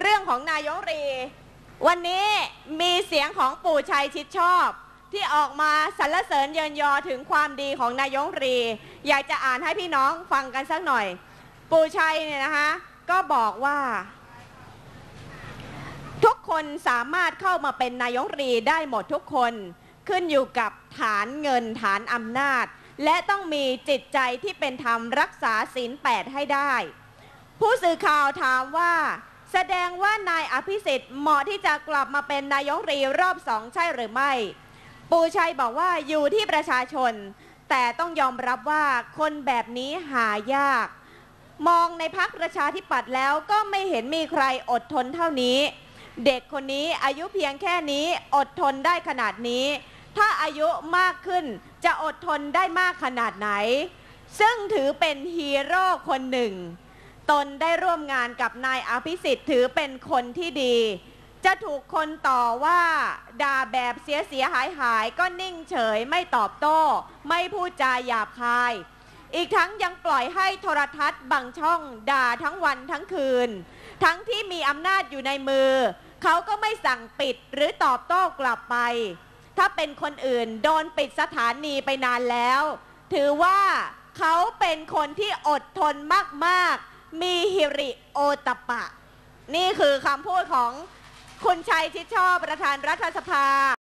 เรื่องของนายกรี วันนี้มีเสียงของปู่ชัยชิดชอบ ที่ออกมาสรรเสริญเยินยอถึงความดีของนายกรี อยากจะอ่านให้พี่น้องฟังกันสักหน่อย ปู่ชัยเนี่ยนะคะ ก็บอกว่า ทุกคนสามารถเข้ามาเป็นนายกรีได้หมดทุกคนขึ้นอยู่กับฐานเงินฐานอำนาจ และต้องมีจิตใจที่เป็นธรรมรักษาศีลแปดให้ได้ ผู้สื่อข่าวถามว่า แสดงว่านายอภิสิทธิ์เหมาะที่จะกลับมาเป็นนายกรีรอบสองใช่หรือไม่ ปูชัยบอกว่าอยู่ที่ประชาชน แต่ต้องยอมรับว่าคนแบบนี้หายาก มองในพักประชาธิปัตย์แล้วก็ไม่เห็นมีใครอดทนเท่านี้ เด็กคนนี้อายุเพียงแค่นี้อดทนได้ขนาดนี้ ถ้าอายุมากขึ้นจะอดทนได้มากขนาดไหน ซึ่งถือเป็นฮีโร่คนหนึ่ง ตนได้ร่วมงานกับนายอภิสิทธิ์ถือเป็นคนที่ดี จะถูกคนต่อว่าด่าแบบเสียเสียหายหายก็นิ่งเฉยไม่ตอบโต้ ไม่พูดจาหยาบคาย อีกทั้งยังปล่อยให้โทรทัศน์บางช่องด่าทั้งวันทั้งคืน ทั้งที่มีอำนาจอยู่ในมือ เขาก็ไม่สั่งปิดหรือตอบโต้กลับไป ถ้าเป็นคนอื่นโดนปิดสถานีไปนานแล้ว ถือว่าเขาเป็นคนที่อดทนมากๆ มีฮิริโอตปปะ นี่คือคำพูดของคุณชัยชิดชอบประธานรัฐสภา